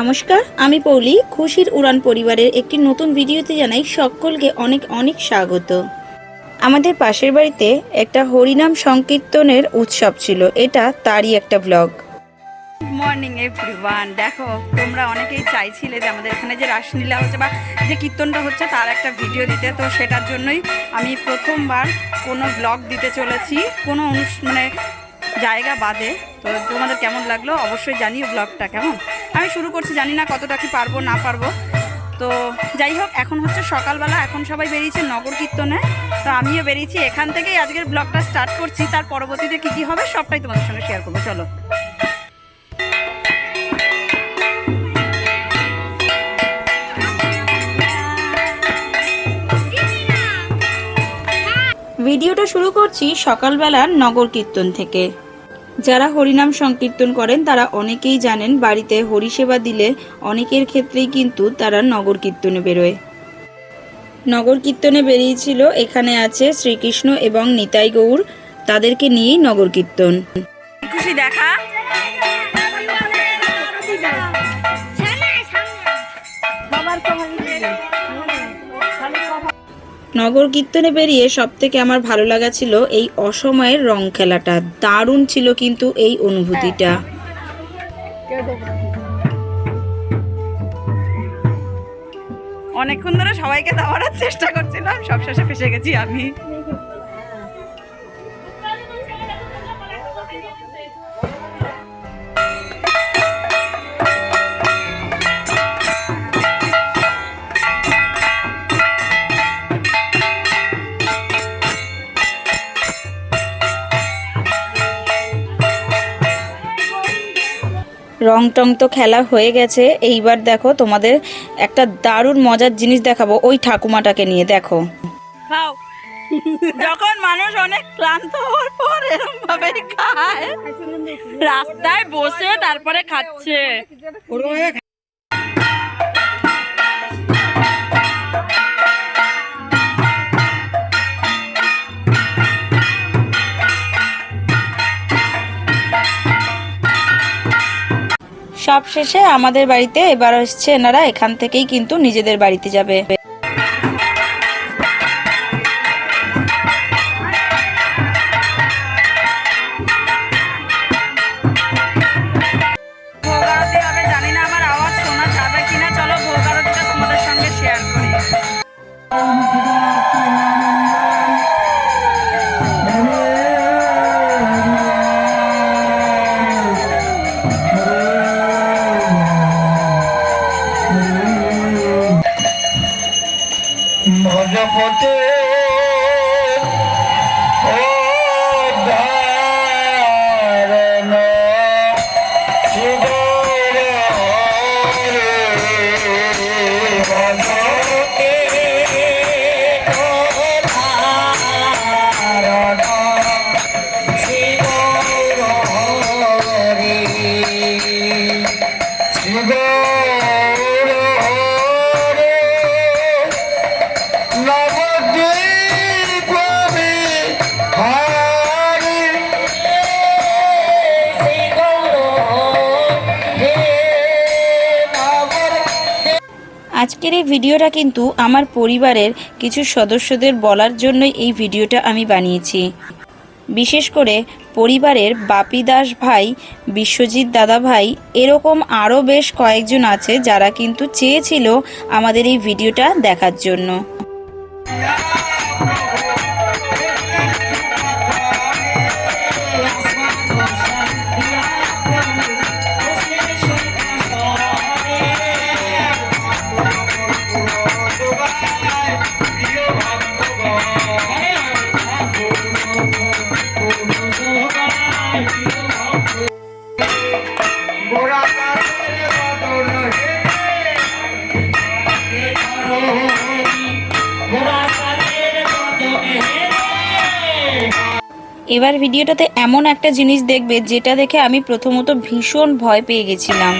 নমস্কার, আমি পৌলি, খুশির উড়ান পরিবারের একটি নতুন ভিডিওতে জানাই সকলকে অনেক অনেক স্বাগত। আমাদের পাশের বাড়িতে একটা হরিনাম সংকীর্তনের উৎসব ছিল, এটা তারই একটা ব্লগ গুড মর্নিং এভরিওয়ান দেখো, তোমরা অনেকেই চাইছিলে যে আমাদের এখানে যে রাসলীলা হচ্ছে বা যে কীর্তনটা হচ্ছে তার একটা ভিডিও দিতে, তো সেটার জন্যই আমি প্রথমবার কোনো ব্লগ দিতে চলেছি, কোনো মানে জায়গা বাদে। তো তোমাদের কেমন লাগল? অবশ্যই জানিও ব্লগটা কেমন? আমি শুরু করছি, জানি না কতটা কি পারব, না পারব। তো যাই হোক, এখন হচ্ছে সকালবেলা, এখন সবাই বেরিয়েছে নগর কীর্তনে। তো আমিও বেরিয়েছি, এখান থেকেই আজকের ব্লগটা স্টার্ট করছি। তার পরবর্তীতে কী কী হবে, সবটাই তোমাদের সঙ্গে শেয়ার করব, চলো। ভিডিওটা শুরু করছি সকালবেলার নগর কীর্তন থেকে। যারা হরিনাম সংকীর্তন করেন, তারা অনেকেই জানেন বাড়িতে হরিসেবা দিলে অনেকের ক্ষেত্রেই কিন্তু তারা নগর কীর্তনে বেরোয়। নগর কীর্তনে বেরিয়েছিল, এখানে আছে শ্রীকৃষ্ণ এবং নিতাই গৌর তাদেরকে নিয়েই নগর কীর্তন। খুশি দেখা? নগর কীর্তনে বেরিয়ে সব থেকে আমার ভালো লাগা ছিল এই অসময়ের রং খেলাটা। দারুণ ছিল কিন্তু এই অনুভূতিটা। অনেকক্ষণ ধরে সবাইকে দাওয়ার চেষ্টা করছিলাম, সব শেষে ফেসে গেছি আমি। রং টং তো খেলা হয়ে গেছে। এইবার দেখো তোমাদের একটা দারুণ মজার জিনিস দেখাবো। ওই ঠাকুমাটাকে নিয়ে দেখো। খাও। যখন মানুষ অনেক ক্লান্ত হওয়ার পর এরকম ভাবে খায় রাস্তায় বসে তারপরে খাচ্ছে। সব শেষে আমাদের বাড়িতে এবার হচ্ছে এনারা এখান থেকেই কিন্তু নিজেদের বাড়িতে যাবে। আজকের এই ভিডিওটা কিন্তু আমার পরিবারের কিছু সদস্যদের বলার জন্যই এই ভিডিওটা আমি বানিয়েছি। বিশেষ করে পরিবারের বাপি দাস ভাই, বিশ্বজিৎ দাদা ভাই এরকম আরও বেশ কয়েকজন আছে যারা কিন্তু চেয়েছিল আমাদের এই ভিডিওটা দেখার জন্য। এবার ভিডিওটাতে এমন একটা জিনিস দেখবে যেটা দেখে আমি প্রথমত ভীষণ ভয় পেয়ে গেছিলাম।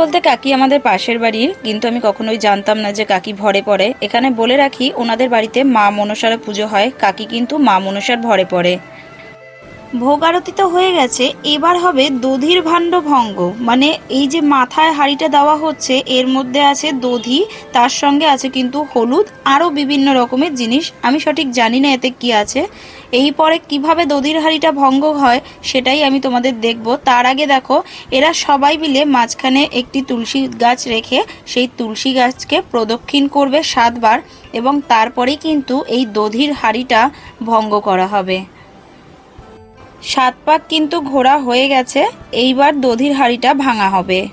বলতে কাকি আমাদের পাশের বাড়ির, কিন্তু আমি কখনোই জানতাম না যে কাকি ভরে পড়ে। এখানে বলে রাখি, ওনাদের বাড়িতে মা মনসার পুজো হয়, কাকি কিন্তু মা মনসার ভরে পড়ে। ভোগ আরতি তো হয়ে গেছে, এবার হবে দধির ভাণ্ড ভঙ্গ। মানে এই যে মাথায় হাঁড়িটা দেওয়া হচ্ছে, এর মধ্যে আছে দধি, তার সঙ্গে আছে কিন্তু হলুদ, আরও বিভিন্ন রকমের জিনিস। আমি সঠিক জানি না এতে কি আছে। এই পরে কীভাবে দধির হাঁড়িটা ভঙ্গ হয় সেটাই আমি তোমাদের দেখব। তার আগে দেখো, এরা সবাই মিলে মাঝখানে একটি তুলসী গাছ রেখে সেই তুলসী গাছকে প্রদক্ষিণ করবে সাতবার এবং তারপরেই কিন্তু এই দধির হাঁড়িটা ভঙ্গ করা হবে। সাত পাক কিন্তু ঘোরা হয়ে গেছে, এইবার দধির হাঁড়িটা ভাঙা হবে।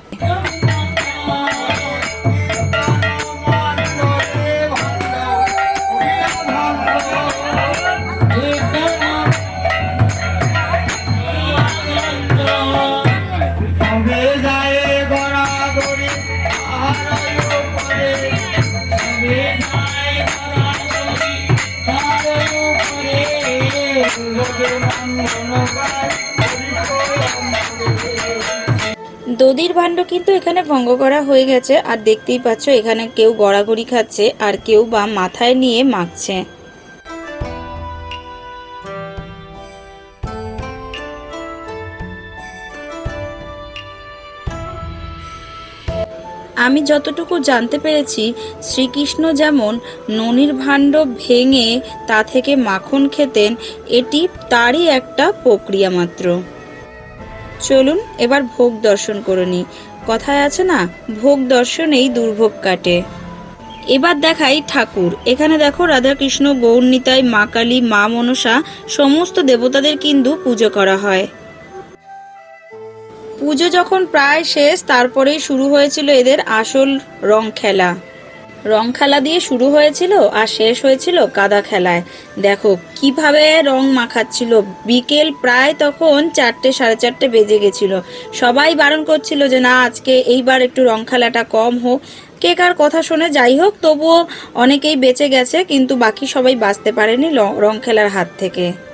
ভান্ড ভাণ্ড কিন্তু এখানে ভঙ্গ করা হয়ে গেছে, আর দেখতেই পাচ্ছ এখানে কেউ গড়াগড়ি খাচ্ছে, আর কেউ বা মাথায় নিয়ে মাখছে। আমি যতটুকু জানতে পেরেছি, শ্রীকৃষ্ণ যেমন ননির ভাণ্ড ভেঙে তা থেকে মাখন খেতেন, এটি তারই একটা প্রক্রিয়া মাত্র। চলুন এবার ভোগ দর্শন করে নিই। কথায় আছে না, ভোগ দর্শনেই দুর্ভোগ কাটে। এবার দেখাই ঠাকুর। এখানে দেখো রাধাকৃষ্ণ গৌরনিতাই মা কালী, মা মনসা, সমস্ত দেবতাদের কিন্তু পুজো করা হয়। পুজো যখন প্রায় শেষ, তারপরেই শুরু হয়েছিল এদের আসল রং খেলা। রং খেলা দিয়ে শুরু হয়েছিল আর শেষ হয়েছিল কাদা খেলায়। দেখো, কীভাবে রং মাখাচ্ছিল। বিকেল প্রায় তখন চারটে, সাড়ে চারটে বেজে গেছিল। সবাই বারণ করছিল যে, না, আজকে এইবার একটু রং খেলাটা কম হোক। কে কার কথা শুনে, যাই হোক, তবুও অনেকেই বেঁচে গেছে, কিন্তু বাকি সবাই বাঁচতে পারেনি রং খেলার হাত থেকে।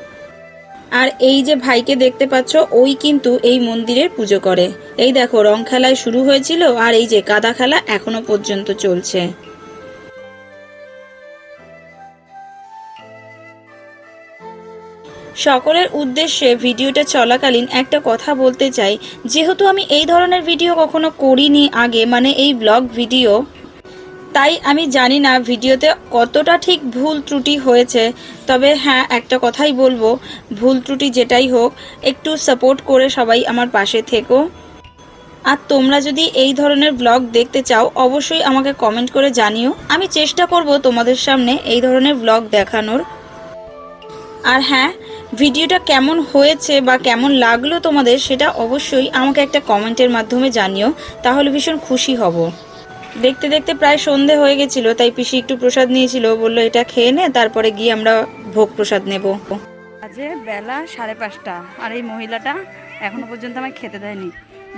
আর এই যে ভাইকে দেখতে পাচ্ছ, ওই কিন্তু এই মন্দিরের পুজো করে। এই দেখো, রং খেলায় শুরু হয়েছিল আর এই যে কাদা খেলা এখনও পর্যন্ত চলছে। সকলের উদ্দেশ্যে ভিডিওটা চলাকালীন একটা কথা বলতে চাই। যেহেতু আমি এই ধরনের ভিডিও কখনো করিনি আগে মানে এই ব্লগ ভিডিও তাই আমি জানি না ভিডিওতে কতটা ঠিক ভুল ত্রুটি হয়েছে, তবে হ্যাঁ একটা কথাই বলব, ভুল ত্রুটি যেটাই হোক, একটু সাপোর্ট করে সবাই আমার পাশে থেকো। আর তোমরা যদি এই ধরনের ব্লগ দেখতে চাও, অবশ্যই আমাকে কমেন্ট করে জানিও। আমি চেষ্টা করব তোমাদের সামনে এই ধরনের ব্লগ দেখানোর। আর হ্যাঁ ভিডিওটা কেমন হয়েছে বা কেমন লাগল তোমাদের, সেটা অবশ্যই আমাকে একটা কমেন্টের মাধ্যমে জানিও, তাহলে ভীষণ খুশি হব। দেখতে দেখতে প্রায় সন্ধে হয়ে গেছিল তাই পিসি একটু প্রসাদ নিয়েছিল বলল এটা খেয়ে নে তারপরে গিয়ে আমরা ভোগ প্রসাদ নেব। আজে বেলা সাড়ে পাঁচটা আর এই মহিলাটা এখনও পর্যন্ত আমায় খেতে দেয়নি।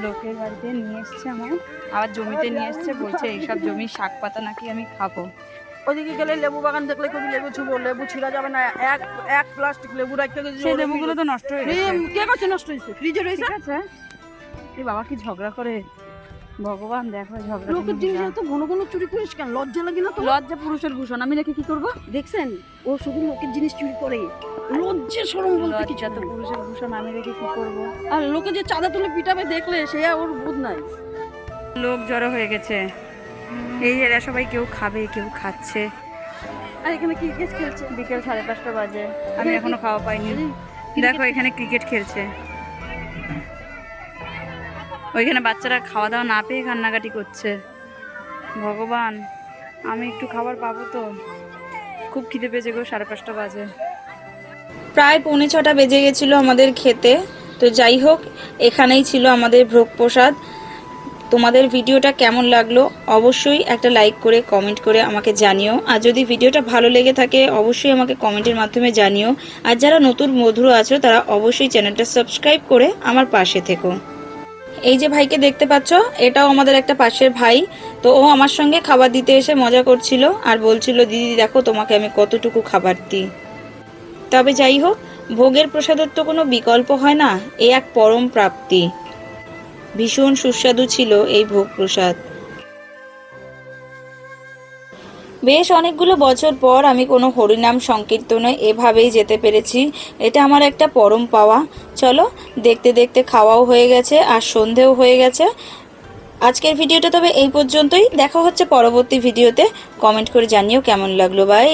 লোকের বাড়িতে নিয়ে এসছে আমার আবার জমিতে নিয়ে এসছে বলছে এইসব জমির শাক পাতা নাকি আমি খাব। ওদিকে গেলে লেবু বাগান দেখলে কবি লেবু ছুবো লেবু ছিঁড়া যাবে না এক এক প্লাস্টিক লেবু রাখতে গেছি সেই লেবুগুলো তো নষ্ট হয়ে গেছে। কে কাছে নষ্ট হয়েছে? ফ্রিজে রয়েছে? ঠিক আছে। এই বাবা কি ঝগড়া করে? ভগবান দেখো ঝগড়া লোকের জিনিস এত ঘন ঘন চুরি করিস কেন? লজ্জা লাগে না তো লজ্জা পুরুষের ভূষণ। আমি রেখে কি করব? দেখছেন? ও শুধু লোকের জিনিস চুরি করে। লজ্জা সরম বলতে কিছু তো পুরুষের ভূষণ আমি রেখে কি করব? আর লোকে যে চাঁদা তুলে পিটাবে দেখলে সে আর ওর বুধ নাই। লোক জড়ো হয়ে গেছে। এই এরা সবাই কেউ খাবে কেউ খাচ্ছে। আর এখানে ক্রিকেট খেলছে। বিকেল সাড়ে পাঁচটা বাজে। আমি এখনও খাওয়া পাইনি। দেখো এখানে ক্রিকেট খেলছে। ওইখানে বাচ্চারা খাওয়া দাওয়া না পেয়ে কান্নাকাটি করছে। ভগবান, আমি একটু খাবার পাবো তো? খুব খিদে পেয়েছে গো, সাড়ে পাঁচটা বাজে। প্রায় পৌনে ছটা বেজে গেছিল আমাদের খেতে। তো যাই হোক, এখানেই ছিল আমাদের ভোগ প্রসাদ তোমাদের ভিডিওটা কেমন লাগল অবশ্যই একটা লাইক করে, কমেন্ট করে আমাকে জানিও। আর যদি ভিডিওটা ভালো লেগে থাকে, অবশ্যই আমাকে কমেন্টের মাধ্যমে জানিও। আর যারা নতুন মধুর আছো, তারা অবশ্যই চ্যানেলটা সাবস্ক্রাইব করে আমার পাশে থেকো। এই যে ভাইকে দেখতে পাচ্ছ, এটাও আমাদের একটা পাশের ভাই। তো ও আমার সঙ্গে খাবার দিতে এসে মজা করছিল আর বলছিল, দিদি, দেখো তোমাকে আমি কতটুকু খাবার দিই। তবে যাই হোক, ভোগের প্রসাদের তো কোনো বিকল্প হয় না, এ এক পরম প্রাপ্তি। ভীষণ সুস্বাদু ছিল এই ভোগ প্রসাদ। বেশ অনেকগুলো বছর পর আমি কোনো হরিনাম সংকীর্তনে এভাবেই যেতে পেরেছি। এটা আমার একটা পরম পাওয়া। চলো, দেখতে দেখতে খাওয়াও হয়ে গেছে আর সন্ধেও হয়ে গেছে। আজকের ভিডিওটা তবে এই পর্যন্তই। দেখা হচ্ছে পরবর্তী ভিডিওতে। কমেন্ট করে জানিও কেমন লাগল। বাই